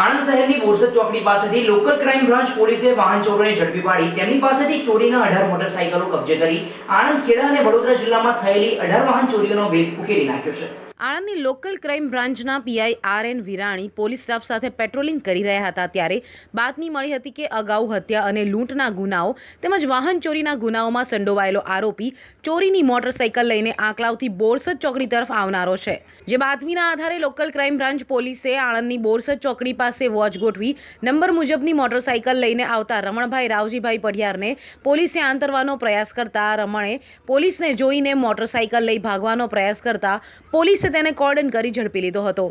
આણંદ શહેરની બોરસદ ચોકડી પાસેથી લોકલ ક્રાઇમ બ્રાન્ચ પોલીસે વાહન ચોરોને ઝડપી પાડી. તેમની પાસેથી ચોરીના અઢાર મોટરસાયકલો કબજે કરી આણંદ ખેડા અને વડોદરા જિલ્લામાં થયેલી અઢાર વાહન ચોરીઓનો ભેદ ઉકેલી નાખ્યો છે. આણંદની લોકલ ક્રાઇમ બ્રાન્ચના PI R N Virani police staff સાથે પેટ્રોલિંગ કરી રહ્યા હતા ત્યારે બાતમી મળી હતી કે અગાઉ હત્યા અને લૂંટના ગુનાઓ તેમજ વાહન ચોરીના ગુનાઓમાં સંડોવાયેલો આરોપી ચોરીની મોટરસાઇકલ લઈને આંકલાવથી બોરસદ ચોકડી તરફ આવનારો છે. જે બાતમીના આધારે લોકલ ક્રાઇમ બ્રાન્ચ પોલીસે આણંદની બોરસદ ચોકડી પાસે વોચ ગોઠવી નંબર મુજબની મોટરસાઇકલ લઈને આવતા રમણભાઈ રાવજીભાઈ પઢિયારને પોલીસે આંતરવાનો પ્રયાસ કરતા રમણે પોલીસને જોઈને મોટરસાઇકલ લઈ ભાગવાનો પ્રયાસ કરતા પોલીસે તેને કોર્ડન કરી ઝડપી લીધો હતો.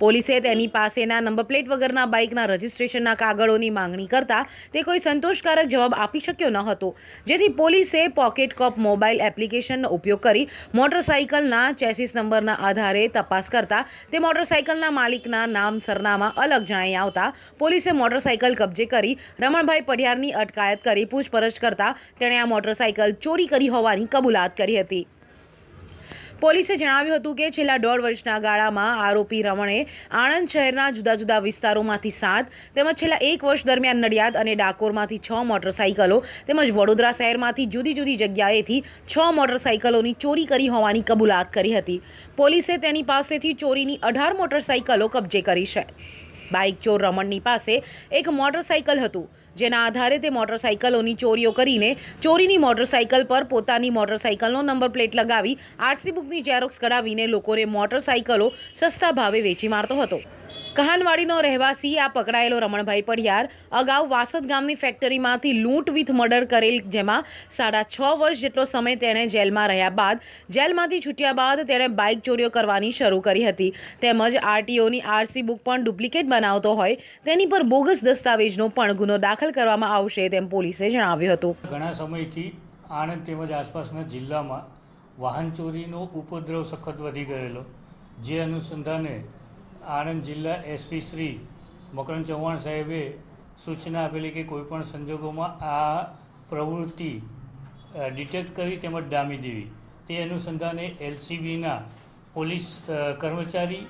પોલીસે તેની પાસેના નંબર પ્લેટ વગરના બાઇકના રજિસ્ટ્રેશનના કાગળોની માંગણી કરતા તે કોઈ સંતોષકારક જવાબ આપી શક્યો ન હતો. જેથી પોલીસે પોકેટ કોપ મોબાઈલ એપ્લિકેશનનો ઉપયોગ કરી મોટરસાઇકલના ચેસિસ નંબરના આધારે તપાસ કરતા તે મોટરસાઇકલના માલિકના નામ, સરનામા અલગ જણાઈ આવતા પોલીસે મોટરસાઇકલ કબજે કરી રમણભાઈ પઢિયારની અટકાયત કરી પૂછપરછ કરતા તેણે આ મોટરસાઇકલ ચોરી કરી હોવાની કબૂલાત કરી હતી. પોલીસે જણાવ્યું હતું કે છેલ્લા દોઢ વર્ષના ગાળામાં આરોપી રમણે આણંદ શહેરના જુદા જુદા વિસ્તારોમાંથી સાત, તેમજ છેલ્લા એક વર્ષ દરમિયાન નડિયાદ અને ડાકોરમાંથી છ મોટરસાઇકલો, તેમજ વડોદરા શહેરમાંથી જુદી જુદી જગ્યાએથી છ મોટરસાઇકલોની ચોરી કરી હોવાની કબૂલાત કરી હતી. પોલીસે તેની પાસેથી ચોરીની અઢાર મોટરસાઇકલો કબજે કરી છે. બાઇક ચોર રમણની પાસે એક મોટરસાઇકલ હતું. જેના આધારે તે મોટરસાઇકલોની ચોરીઓ કરીને ચોરીની મોટરસાઇકલ પર પોતાની મોટરસાઇકલનો નંબર પ્લેટ લગાવી, આરસી બુકની ઝેરોક્સ કઢાવીને લોકોને મોટરસાઇકલો સસ્તા ભાવે વેચી મારતો હતો. કહાનવાડીનો રહેવાસી આ પકડાયેલો રમણભાઈ પઢિયાર અગાઉ વાસદ ગામની ફેક્ટરીમાંથી લૂંટ વિથ મર્ડર કરેલ, જેમાં સાડા છ વર્ષ જેટલો સમય તેણે જેલમાં રહ્યા બાદ જેલમાંથી છૂટ્યા બાદ તેણે બાઇક ચોરીઓ કરવાની શરૂ કરી હતી. તેમજ આરટીઓની આરસી બુક પણ ડુપ્લિકેટ બનાવતો હોય તેની પર બોગસ દસ્તાવેજનો પણ ગુનો દાખલ કરવામાં આવશે તેમ પોલીસે જણાવ્યું હતું. ઘણા સમયથી આણંદ તેમજ આસપાસના જિલ્લામાં વાહન ચોરીનો ઉપદ્રવ સખત વધી ગયેલો, જે અનુસંધાને આણંદ જિલ્લા એસપી શ્રી મકરંદ ચૌહાણ સાહેબે સૂચના આપેલી કે કોઈપણ સંજોગોમાં આ પ્રવૃત્તિ ડિટેક્ટ કરી તેમજ ડામી દેવી. તે અનુસંધાને એલસીબીના પોલીસ કર્મચારી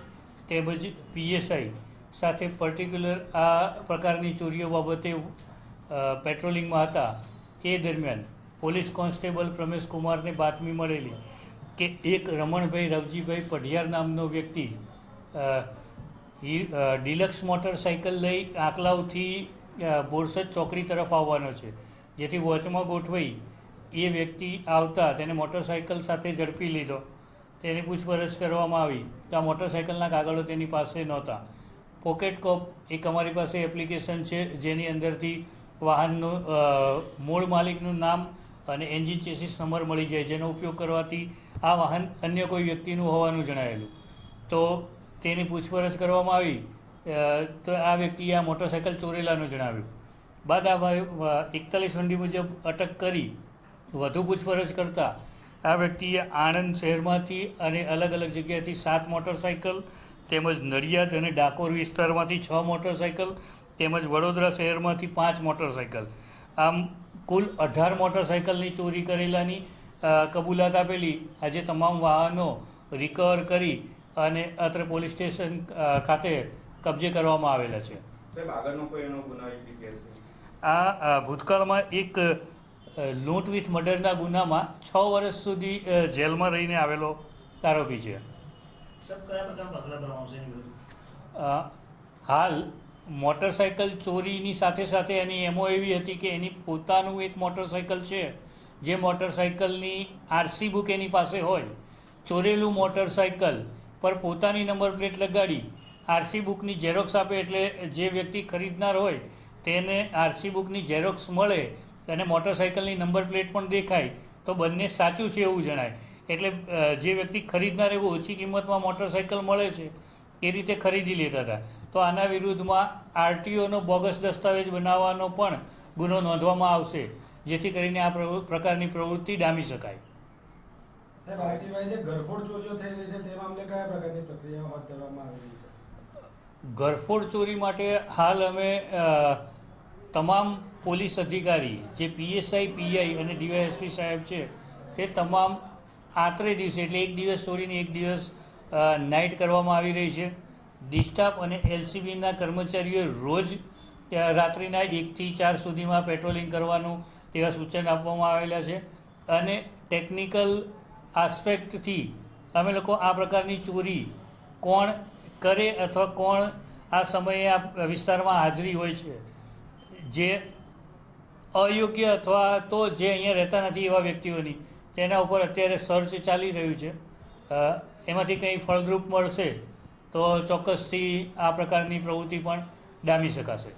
તેમજ પીએસઆઈ સાથે પર્ટિક્યુલર આ પ્રકારની ચોરીઓ બાબતે પેટ્રોલિંગમાં હતા. એ દરમિયાન પોલીસ કોન્સ્ટેબલ પ્રમેશ કુમારને બાતમી મળેલી કે એક રમણભાઈ રવજીભાઈ પઢિયાર નામનો વ્યક્તિ ડિલક્સ મોટરસાઇકલ લઈ આકલાવથી બોરસદ ચોકડી તરફ આવવાનો છે. જેથી વોચમાં ગોઠવાઈ એ વ્યક્તિ આવતા તેને મોટરસાઇકલ સાથે ઝડપી લીધો. તેની પૂછપરછ કરવામાં આવી તો આ મોટરસાઇકલના કાગળો તેની પાસે નહોતા. પોકેટ કોપ એક અમારી પાસે એપ્લિકેશન છે, જેની અંદરથી વાહનનું મૂળ માલિકનું નામ અને એન્જિન ચેસિસ નંબર મળી જાય, જેનો ઉપયોગ કરવાથી આ વાહન અન્ય કોઈ વ્યક્તિનું હોવાનું જણાયેલું. તો તેની પૂછપરછ કરવામાં આવી તો આ વ્યક્તિએ આ મોટરસાઇકલ ચોરેલાનું જણાવ્યું. બાદ આ એકતાલીસ વંડી મુજબ અટક કરી, વધુ પૂછપરછ કરતા, આ વ્યક્તિએ આણંદ શહેરમાંથી અને અલગ અલગ જગ્યાએથી સાત મોટરસાઇકલ તેમજ નડિયાદ અને ડાકોર વિસ્તારમાંથી છ મોટરસાઇકલ તેમજ વડોદરા શહેરમાંથી પાંચ મોટરસાઇકલ આમ, કુલ અઢાર મોટરસાઇકલની ચોરી કરેલાની કબૂલાત આપેલી. આજે તમામ વાહનો રિકવર કરી અને અત્રે પોલીસ સ્ટેશન ખાતે કબજે કરવામાં આવેલા છે. સાહેબ આગળનો કોઈ એનો ગુનાહિત ઇતિહાસ છે? આ ભૂતકાળમાં એક લૂંટ વિથ મર્ડરના ગુનામાં છ વર્ષ સુધી જેલમાં રહીને આવેલો આરોપી છે. હાલ મોટરસાઇકલ ચોરીની સાથે સાથે એની એમો એવી હતી કે એની પોતાનું એક મોટરસાઇકલ છે. જે મોટરસાઇકલની આરસી બુક એની પાસે હોય. ચોરેલું મોટરસાઇકલ પર પોતાની નંબર પ્લેટ લગાડી, આરસી બુકની ઝેરોક્સ આપે એટલે જે વ્યક્તિ ખરીદનાર હોય તેને આરસી બુકની ઝેરોક્સ મળે અને મોટરસાઇકલની નંબર પ્લેટ પણ દેખાય, તો બંને સાચું છે એવું જણાય. એટલે જે વ્યક્તિ ખરીદનાર એવું ઓછી કિંમતમાં મોટરસાઇકલ મળે છે, એ રીતે ખરીદી લેતા હતા. તો આના વિરુદ્ધમાં આરટીઓનો બોગસ દસ્તાવેજ બનાવવાનો પણ ગુનો નોંધવામાં આવશે, જેથી કરીને આ પ્રકારની પ્રવૃત્તિ ડામી શકાય. ઘરફોડ ચોરી માટે હાલ અમે તમામ પોલીસ અધિકારી, જે પીએસઆઈ, પીઆઈ અને ડીવાયએસપી સાહેબ છે, તે તમામ આત્રે દિવસે, એટલે એક દિવસ છોડીને એક દિવસ નાઇટ કરવામાં આવી રહી છે. ડિસ્ટાફ અને એલસીબીના કર્મચારીઓએ રોજ રાત્રિના એકથી ચાર સુધીમાં પેટ્રોલિંગ કરવાનું તેવા સૂચન આપવામાં આવેલા છે. અને ટેકનિકલ આસ્પેક્ટથી અમે લોકો આ પ્રકારની ચોરી કોણ કરે અથવા કોણ આ સમયે આ વિસ્તારમાં હાજરી હોય છે, જે અયોગ્ય અથવા તો જે અહીંયા રહેતા નથી એવા વ્યક્તિઓની, તેના ઉપર અત્યારે સર્ચ ચાલી રહ્યું છે. એમાંથી કંઈ ફળદ્રુપ મળશે તો ચોક્કસથી આ પ્રકારની પ્રવૃત્તિ પણ ડામી શકાશે.